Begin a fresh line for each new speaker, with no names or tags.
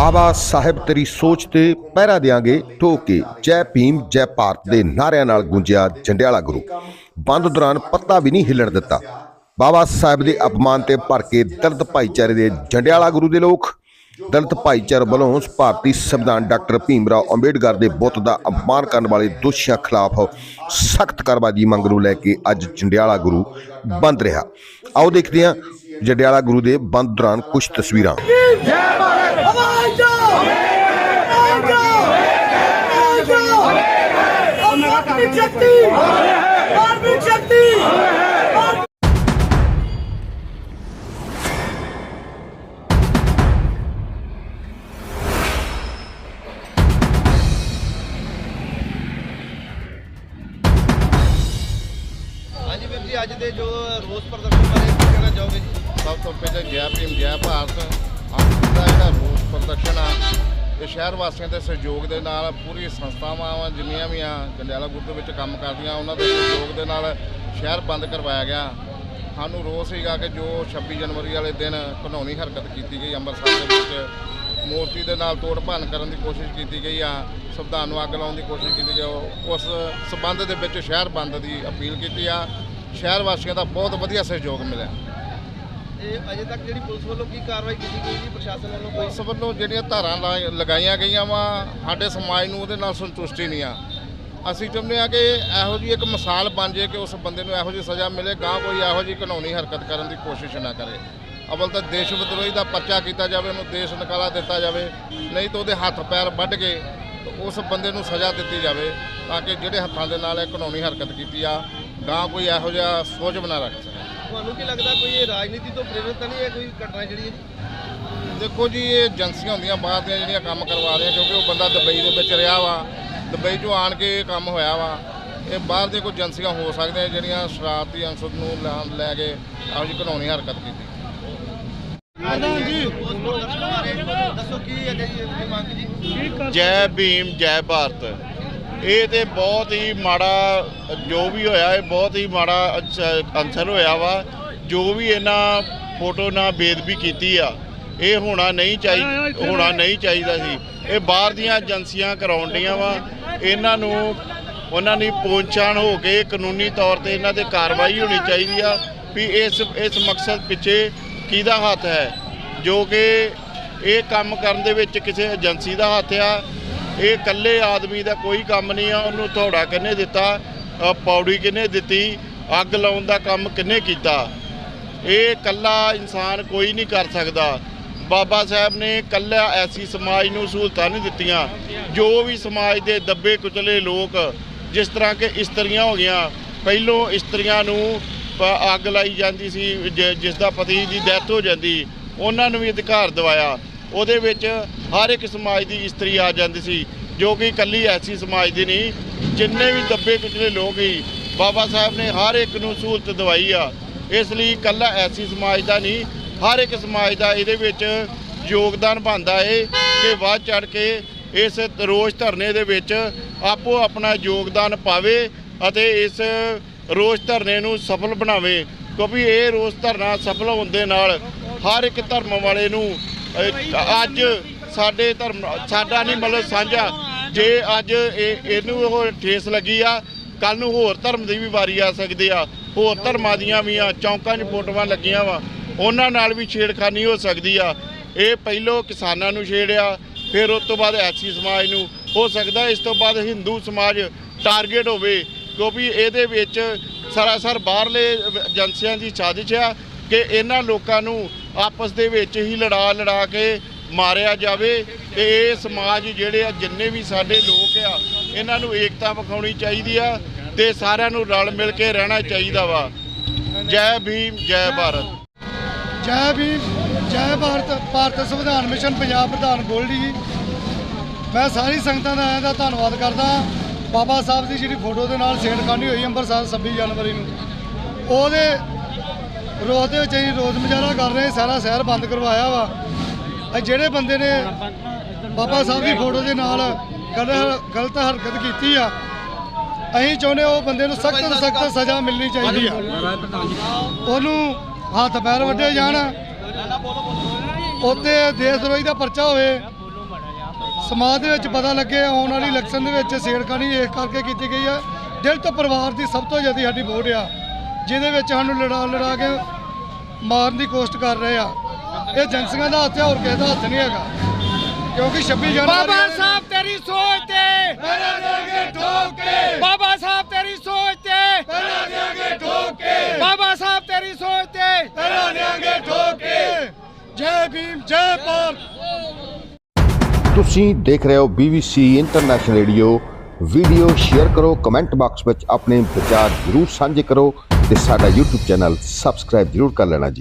ਬਾਬਾ ਸਾਹਿਬ ਤੇਰੀ ਸੋਚ ਤੇ ਪਹਿਰਾ ਦਿਆਂਗੇ ਠੋਕ ਕੇ, ਜੈ ਭੀਮ, ਜੈ ਭਾਰਤ ਦੇ ਨਾਰਿਆਂ ਨਾਲ ਗੂੰਜਿਆ ਜੰਡਿਆਲਾ ਗੁਰੂ। ਬੰਦ ਦੌਰਾਨ ਪੱਤਾ ਵੀ ਨਹੀਂ ਹਿੱਲਣ ਦਿੱਤਾ। ਬਾਬਾ ਸਾਹਿਬ ਦੇ ਅਪਮਾਨ ਤੇ ਭਰ ਕੇ ਦਰਦ ਭਾਈਚਾਰੇ ਦੇ ਜੰਡਿਆਲਾ ਗੁਰੂ ਦੇ ਲੋਕ, ਦਲਿਤ ਭਾਈਚਾਰੇ ਵੱਲੋਂ ਭਾਰਤੀ ਸੰਵਿਧਾਨ ਡਾਕਟਰ ਭੀਮ ਰਾਓ ਅੰਬੇਡਕਰ ਦੇ ਬੁੱਤ ਦਾ ਅਪਮਾਨ ਕਰਨ ਵਾਲੇ ਦੋਸ਼ੀਆਂ ਖਿਲਾਫ ਸਖਤ ਕਾਰਵਾਈ ਦੀ ਮੰਗ ਨੂੰ ਲੈ ਕੇ ਅੱਜ ਜੰਡਿਆਲਾ ਗੁਰੂ ਬੰਦ ਰਿਹਾ। ਆਓ ਦੇਖਦੇ ਹਾਂ ਜੰਡਿਆਲਾ ਗੁਰੂ ਦੇ ਬੰਦ ਦੌਰਾਨ ਕੁਝ ਤਸਵੀਰਾਂ
ਆਵਾਜ਼ ਦੋ ਆਵਾਜ਼ ਦੋ ਆਵਾਜ਼ ਦੋ
ਜੀ ਅੱਜ ਦੇ ਜੋ ਰੋਸ ਪ੍ਰਦਰਸ਼ਨ ਬਾਰੇ ਕੀ ਕਹਿਣਾ ਚਾਹੋਗੇ ਜੀ?
ਸਭ ਤੋਂ ਪਹਿਲਾਂ ਜੈ ਭੀਮ ਜੈ ਭਾਰਤ। ਅੱਜ ਦਾ ਜਿਹੜਾ ਰੋਸ ਪ੍ਰਦਰਸ਼ਨ ਆ ਇਹ ਸ਼ਹਿਰ ਵਾਸੀਆਂ ਦੇ ਸਹਿਯੋਗ ਦੇ ਨਾਲ ਪੂਰੀ ਸੰਸਥਾਵਾਂ ਜਿੰਨੀਆਂ ਵੀ ਆ ਜੰਡਿਆਲਾ ਗੁਰੂ ਦੇ ਵਿੱਚ ਕੰਮ ਕਰਦੀਆਂ, ਉਹਨਾਂ ਦੇ ਸਹਿਯੋਗ ਦੇ ਨਾਲ ਸ਼ਹਿਰ ਬੰਦ ਕਰਵਾਇਆ ਗਿਆ। ਸਾਨੂੰ ਰੋਸ ਸੀਗਾ ਕਿ ਜੋ 26 ਜਨਵਰੀ ਵਾਲੇ ਦਿਨ ਘਨੌਣੀ ਹਰਕਤ ਕੀਤੀ ਗਈ ਅੰਮ੍ਰਿਤਸਰ ਦੇ ਵਿੱਚ, ਮੂਰਤੀ ਦੇ ਨਾਲ ਤੋੜ ਭੰਨ ਕਰਨ ਦੀ ਕੋਸ਼ਿਸ਼ ਕੀਤੀ ਗਈ ਆ, ਸੰਵਿਧਾਨ ਨੂੰ ਅੱਗ ਲਾਉਣ ਦੀ ਕੋਸ਼ਿਸ਼ ਕੀਤੀ ਗਈ ਉਸ ਸਬੰਧ ਦੇ ਵਿੱਚ ਸ਼ਹਿਰ ਬੰਦ ਦੀ ਅਪੀਲ ਕੀਤੀ ਆ। ਸ਼ਹਿਰ ਵਾਸੀਆਂ ਦਾ ਬਹੁਤ ਵਧੀਆ ਸਹਿਯੋਗ ਮਿਲਿਆ।
ਇਹ ਅਜੇ ਤੱਕ ਜਿਹੜੀ ਪੁਲਿਸ ਵੱਲੋਂ ਕੀ ਕਾਰਵਾਈ ਕੀਤੀ ਗਈ ਜੀ? ਪ੍ਰਸ਼ਾਸਨ ਵੱਲੋਂ ਕੋਈ
ਉਸ ਵੱਲੋਂ ਜਿਹੜੀਆਂ ਧਾਰਾਂ ਲਾ- ਲਗਾਈਆਂ ਗਈਆਂ ਵਾ, ਸਾਡੇ ਸਮਾਜ ਨੂੰ ਉਹਦੇ ਨਾਲ ਸੰਤੁਸ਼ਟੀ ਨਹੀਂ ਆ। ਅਸੀਂ ਚਾਹੁੰਦੇ ਆ ਕਿ ਇਹੋ ਜੀ ਇੱਕ ਮਿਸਾਲ ਬਣ ਜੇ ਕਿ ਉਸ ਬੰਦੇ ਨੂੰ ਇਹੋ ਜੀ ਸਜ਼ਾ ਮਿਲੇ ਗਾਂ ਕੋਈ ਇਹੋ ਜੀ ਕਾਨੂੰਨੀ ਹਰਕਤ ਕਰਨ ਦੀ ਕੋਸ਼ਿਸ਼ ਨਾ ਕਰੇ। ਅਵਲ ਤਾਂ ਦੇਸ਼ ਵਿਦਰੋਹੀ ਦਾ ਪਰਚਾ ਕੀਤਾ ਜਾਵੇ, ਉਹਨੂੰ ਦੇਸ਼ ਨਿਕਾਲਾ ਦਿੱਤਾ ਜਾਵੇ, ਨਹੀਂ ਤਾਂ ਉਹਦੇ ਹੱਥ ਪੈਰ ਵੱਢ ਕੇ ਤੇ ਉਸ ਬੰਦੇ ਨੂੰ ਸਜ਼ਾ ਦਿੱਤੀ ਜਾਵੇ ਤਾਂ ਕਿ ਜਿਹੜੇ ਹੱਥਾਂ ਦੇ ਨਾਲ ਇਹ ਕਾਨੂੰਨੀ ਹਰਕਤ ਕੀਤੀ ਆ ਗਾਂ ਕੋਈ ਇਹੋ ਜਿਹਾ ਸੋਚ ਬਣਾ ਰੱਖ
ਤੁਹਾਨੂੰ ਕੀ ਲੱਗਦਾ ਕੋਈ ਇਹ ਰਾਜਨੀਤੀ ਤੋਂ ਪ੍ਰੇਰਿਤ ਤਾਂ ਨਹੀਂ ਹੈ ਕੋਈ ਘਟਨਾ ਜਿਹੜੀ ਹੈ ਜੀ?
ਦੇਖੋ ਜੀ ਇਹ ਏਜੰਸੀਆਂ ਹੁੰਦੀਆਂ ਬਾਹਰ ਦੀਆਂ ਜਿਹੜੀਆਂ ਕੰਮ ਕਰਵਾ ਰਹੀਆਂ ਕਿਉਂਕਿ ਉਹ ਬੰਦਾ ਦੁਬਈ ਦੇ ਵਿੱਚ ਰਿਹਾ ਵਾ ਦੁਬਈ 'ਚੋਂ ਆਣ ਕੇ ਇਹ ਕੰਮ ਹੋਇਆ ਵਾ। ਇਹ ਬਾਹਰ ਦੀਆਂ ਕੋਈ ਏਜੰਸੀਆਂ ਹੋ ਸਕਦੀਆਂ ਜਿਹੜੀਆਂ ਸ਼ਰਾਰਤੀ ਅੰਸਰ ਨੂੰ ਲੈ- ਲੈ ਕੇ ਇਹੋ ਜਿਹੀ ਕਾਨੂੰਨੀ ਹਰਕਤ ਕੀਤੀ।
ਦੱਸੋ ਕੀ ਹੈ ਜੀ ਇਹ ਮੰਗ ਜੀ?
ਜੈ ਭੀਮ ਜੈ ਭਾਰਤ। ਇਹ ਤੇ ਬਹੁਤ ਹੀ ਮਾੜਾ, ਜੋ ਵੀ ਹੋਇਆ, ਇਹ ਬਹੁਤ ਹੀ ਮਾੜਾ ਅੱਛਾ ਅੰਸਰ ਹੋਇਆ ਵਾ। ਜੋ ਵੀ ਇਹਨਾਂ ਫੋਟੋ ਨਾਲ ਬੇਦਬੀ ਕੀਤੀ ਆ, ਇਹ ਹੋਣਾ ਨਹੀਂ ਚਾਹੀਦਾ ਹੋਣਾ ਨਹੀਂ ਚਾਹੀਦਾ ਸੀ। ਇਹ ਬਾਹਰ ਦੀਆਂ ਏਜੰਸੀਆਂ ਕਰਾਉਣ ਕਰਾਉਂਦੀਆਂ ਵਾ। ਇਹਨਾਂ ਨੂੰ, ਉਹਨਾਂ ਦੀ ਪਹੁੰਚਾਣ ਹੋ ਕੇ ਕਾਨੂੰਨੀ ਤੌਰ ਤੇ ਇਹਨਾਂ ਤੇ ਕਾਰਵਾਈ ਹੋਣੀ ਚਾਹੀਦੀ ਆ ਵੀ ਇਸ ਇਸ ਮਕਸਦ ਪਿੱਛੇ ਕਿਹਦਾ ਹੱਥ ਹੈ? ਜੋ ਕਿ ਇਹ ਕੰਮ ਕਰਨ ਦੇ ਵਿੱਚ ਕਿਸੇ ਏਜੰਸੀ ਦਾ ਹੱਥ ਆ। ਇਹ ਇਕੱਲੇ ਆਦਮੀ ਦਾ ਕੋਈ ਕੰਮ ਨਹੀਂ ਆ ਉਹਨੂੰ ਥੋੜਾ ਕਿੰਨੇ ਦਿੱਤਾ? ਅ, ਪੌੜੀ ਕਿਹਨੇ ਦਿੱਤੀ? ਅੱਗ ਲਾਉਣ ਦਾ ਕੰਮ ਕਿੰਨੇ ਕੀਤਾ? ਇਹ ਇਕੱਲਾ ਇਨਸਾਨ ਕੋਈ ਨਹੀਂ ਕਰ ਸਕਦਾ। ਬਾਬਾ ਸਾਹਿਬ ਨੇ ਇਕੱਲਾ ਐਸੀ ਸਮਾਜ ਨੂੰ ਸਹੂਲਤਾਂ ਨਹੀਂ ਦਿੱਤੀਆਂ। ਜੋ ਵੀ ਸਮਾਜ ਦੇ ਦੱਬੇ ਕੁਚਲੇ ਲੋਕ ਜਿਸ ਤਰ੍ਹਾਂ ਕਿ ਇਸਤਰੀਆਂ ਹੋ ਗਈਆਂ ਪਹਿਲੋਂ ਇਸਤਰੀਆਂ ਨੂੰ ਅੱਗ ਲਾਈ ਜਾਂਦੀ ਸੀ ਜ- ਜਿਸ ਦਾ ਪਤੀ ਦੀ ਡੈਥ ਹੋ ਜਾਂਦੀ ਉਹਨਾਂ ਨੂੰ ਵੀ ਅਧਿਕਾਰ ਦਿਵਾਇਆ। ਉਹਦੇ ਵਿੱਚ ਹਰ ਇੱਕ ਸਮਾਜ ਦੀ ਇਸਤਰੀ ਆ ਜਾਂਦੀ ਸੀ, ਜੋ ਕਿ ਇਕੱਲੀ ਐਸੀ ਸਮਾਜ ਦੀ ਨਹੀਂ, ਜਿੰਨੇ ਵੀ ਦੱਬੇ ਪਿਛਲੇ ਲੋਕ ਹੀ ਬਾਬਾ ਸਾਹਿਬ ਨੇ ਹਰ ਇੱਕ ਨੂੰ ਸਹੂਲਤ ਦਵਾਈ ਆ। ਇਸ ਲਈ ਇਕੱਲਾ ਐਸੀ ਸਮਾਜ ਦਾ ਨਹੀਂ, ਹਰ ਇੱਕ ਸਮਾਜ ਦਾ ਇਹਦੇ ਵਿੱਚ ਯੋਗਦਾਨ ਬਣਦਾ ਏ ਕਿ ਵੱਧ ਚੜ ਕੇ ਇਸ ਰੋਜ਼ ਧਰਨੇ ਦੇ ਵਿੱਚ ਆਪੋ ਆਪਣਾ ਯੋਗਦਾਨ ਪਾਵੇ ਅਤੇ ਇਸ ਰੋਜ਼ ਧਰਨੇ ਨੂੰ ਸਫਲ ਬਣਾਵੇ, ਕਿਉਂਕਿ ਇਹ ਰੋਜ਼ ਧਰਨਾ ਸਫਲ ਹੋਣ ਦੇ ਨਾਲ ਹਰ ਇੱਕ ਧਰਮ ਵਾਲੇ ਨੂੰ ਅੱਜ ਸਾਡੇ ਧਰਮ, ਸਾਡਾ ਨਹੀਂ ਮਤਲਬ ਸਾਂਝਾ। ਜੇ ਅੱਜ ਇਹ, ਇਹਨੂੰ ਉਹ ਠੇਸ ਲੱਗੀ ਆ ਕੱਲ ਨੂੰ ਹੋਰ ਧਰਮ ਦੀ ਵੀ ਵਾਰੀ ਆ ਸਕਦੀ ਆ। ਹੋਰ ਧਰਮਾਂ ਦੀਆਂ ਵੀ ਆ, ਚੌਂਕਾਂ 'ਚ ਫੋਟੋਆਂ ਲੱਗੀਆਂ ਵਾ। ਉਹਨਾਂ ਨਾਲ ਵੀ ਛੇੜਖਾਨੀ ਹੋ ਸਕਦੀ ਆ। ਇਹ ਪਹਿਲੋਂ ਕਿਸਾਨਾਂ ਨੂੰ ਛੇੜਿਆ, ਫਿਰ ਉਸ ਤੋਂ ਬਾਅਦ ਐਸੀ ਸਮਾਜ ਨੂੰ। ਹੋ ਸਕਦਾ ਇਸ ਤੋਂ ਬਾਅਦ ਹਿੰਦੂ ਸਮਾਜ ਟਾਰਗੇਟ ਹੋਵੇ, ਕਿਉਂਕਿ ਇਹਦੇ ਵਿੱਚ ਸਰਾਸਰ ਬਾਹਰਲੇ ਏਜੰਸੀਆਂ ਦੀ ਸਾਜ਼ਿਸ਼ ਆ ਕਿ ਇਹਨਾਂ ਲੋਕਾਂ ਨੂੰ ਆਪਸ ਦੇ ਵਿੱਚ ਹੀ ਲੜਾ ਲੜਾ ਕੇ ਮਾਰਿਆ ਜਾਵੇ ਤੇ ਇਹ ਸਮਾਜ ਜਿਹੜੇ ਆ, ਜਿੰਨੇ ਵੀ ਸਾਡੇ ਲੋਕ ਆ, ਇਹਨਾਂ ਨੂੰ ਏਕਤਾ ਵਿਖਾਉਣੀ ਚਾਹੀਦੀ ਆ ਤੇ ਸਾਰਿਆਂ ਨੂੰ ਰਲ ਮਿਲ ਕੇ ਰਹਿਣਾ ਚਾਹੀਦਾ ਵਾ। ਜੈ ਭੀਮ, ਜੈ ਭਾਰਤ।
ਜੈ ਭੀਮ, ਜੈ ਭਾਰਤ ਭਾਰਤ ਸੰਵਿਧਾਨ ਮਿਸ਼ਨ ਪੰਜਾਬ ਪ੍ਰਧਾਨ ਗੋਲਡੀ ਜੀ। ਮੈਂ ਸਾਰੀ ਸੰਗਤਾਂ ਦਾ ਇਹਦਾ ਧੰਨਵਾਦ ਕਰਦਾ ਬਾਬਾ ਸਾਹਿਬ ਦੀ ਜਿਹੜੀ ਫੋਟੋ ਦੇ ਨਾਲ ਛੇੜਖਾਨੀ ਹੋਈ ਅੰਮ੍ਰਿਤਸਰ 26 ਜਨਵਰੀ ਨੂੰ। ਉਹਦੇ ਰੋਜ਼ ਦੇ ਵਿੱਚ ਅਸੀਂ ਰੋਜ਼ ਮੁਜ਼ਾਹਰਾ ਕਰ ਰਹੇ ਸਾਰਾ ਸ਼ਹਿਰ ਬੰਦ ਕਰਵਾਇਆ ਵਾ। ਇਹ ਜਿਹੜੇ ਬੰਦੇ ਨੇ ਬਾਬਾ ਸਾਹਿਬ ਦੀ ਫੋਟੋ ਦੇ ਨਾਲ ਗਲਤ ਗਲਤ ਹਰਕਤ ਕੀਤੀ ਆ, ਅਸੀਂ ਚਾਹੁੰਦੇ ਉਹ ਬੰਦੇ ਨੂੰ ਸਖਤ ਤੋਂ ਸਖਤ ਸਜ਼ਾ ਮਿਲਣੀ ਚਾਹੀਦੀ ਆ। ਉਹਨੂੰ ਹੱਥ ਪੈਰ ਵੱਢੇ ਜਾਣ। ਉੱਤੇ ਦੇਸ਼ ਵਿਰੋਧੀ ਦਾ ਪਰਚਾ ਹੋਵੇ। ਸਮਾਜ ਦੇ ਵਿੱਚ ਪਤਾ ਲੱਗੇ, ਆਉਣ ਵਾਲੀ ਇਲੈਕਸ਼ਨ ਦੇ ਵਿੱਚ ਛੇੜਖਾਨੀ ਇਸ ਕਰਕੇ ਕੀਤੀ ਗਈ ਆ। ਦਿਲ ਤੋਂ ਪਰਿਵਾਰ ਦੀ ਸਭ ਤੋਂ ਜ਼ਿਆਦਾ ਸਾਡੀ ਵੋਟ ਆ। ਜਿਹਦੇ ਵਿੱਚ ਸਾਨੂੰ ਲੜਾ ਲੜਾ ਕੇ ਮਾਰਨ ਦੀ ਕੋਸ਼ਿਸ਼ ਕਰ ਰਹੇ ਆ। ਇਹ ਏਜੰਸੀਆਂ ਦਾ ਹੱਥ ਹੈ ਹੋਰ ਕਿਸੇ ਦਾ ਹੱਥ ਨਹੀਂ ਹੈਗਾ। ਕਿਉਂਕਿ 26 ਜਨਵਰੀ
ਬਾਬਾ ਸਾਹਿਬ ਤੇਰੀ ਸੋਚ ਤੇ।
ਪਹਿਰਾ ਦੇਗੇ ਠੋਕ ਕੇ।
ਬਾਬਾ ਸਾਹਿਬ ਤੇਰੀ ਸੋਚ ਤੇ।
ਪਹਿਰਾ ਦੇਗੇ ਠੋਕ ਕੇ।
ਬਾਬਾ ਸਾਹਿਬ ਤੇਰੀ ਸੋਚ ਤੇ।
ਪਹਿਰਾ ਦੇਗੇ ਠੋਕ ਕੇ। ਜੈ ਭੀਮ ਜੈ ਭਾਰਤ।
ਤੁਸੀਂ ਦੇਖ ਰਹੇ ਹੋ BBC international radio video share ਕਰੋ ਕਮੈਂਟ ਬਾਕਸ ਵਿੱਚ ਆਪਣੇ ਵਿਚਾਰ ਜ਼ਰੂਰ ਸਾਂਝੇ ਕਰੋ। ਤੇ ਸਾਡਾ YouTube ਚੈਨਲ ਸਬਸਕ੍ਰਾਈਬ ਜ਼ਰੂਰ ਕਰ ਲੈਣਾ ਜੀ।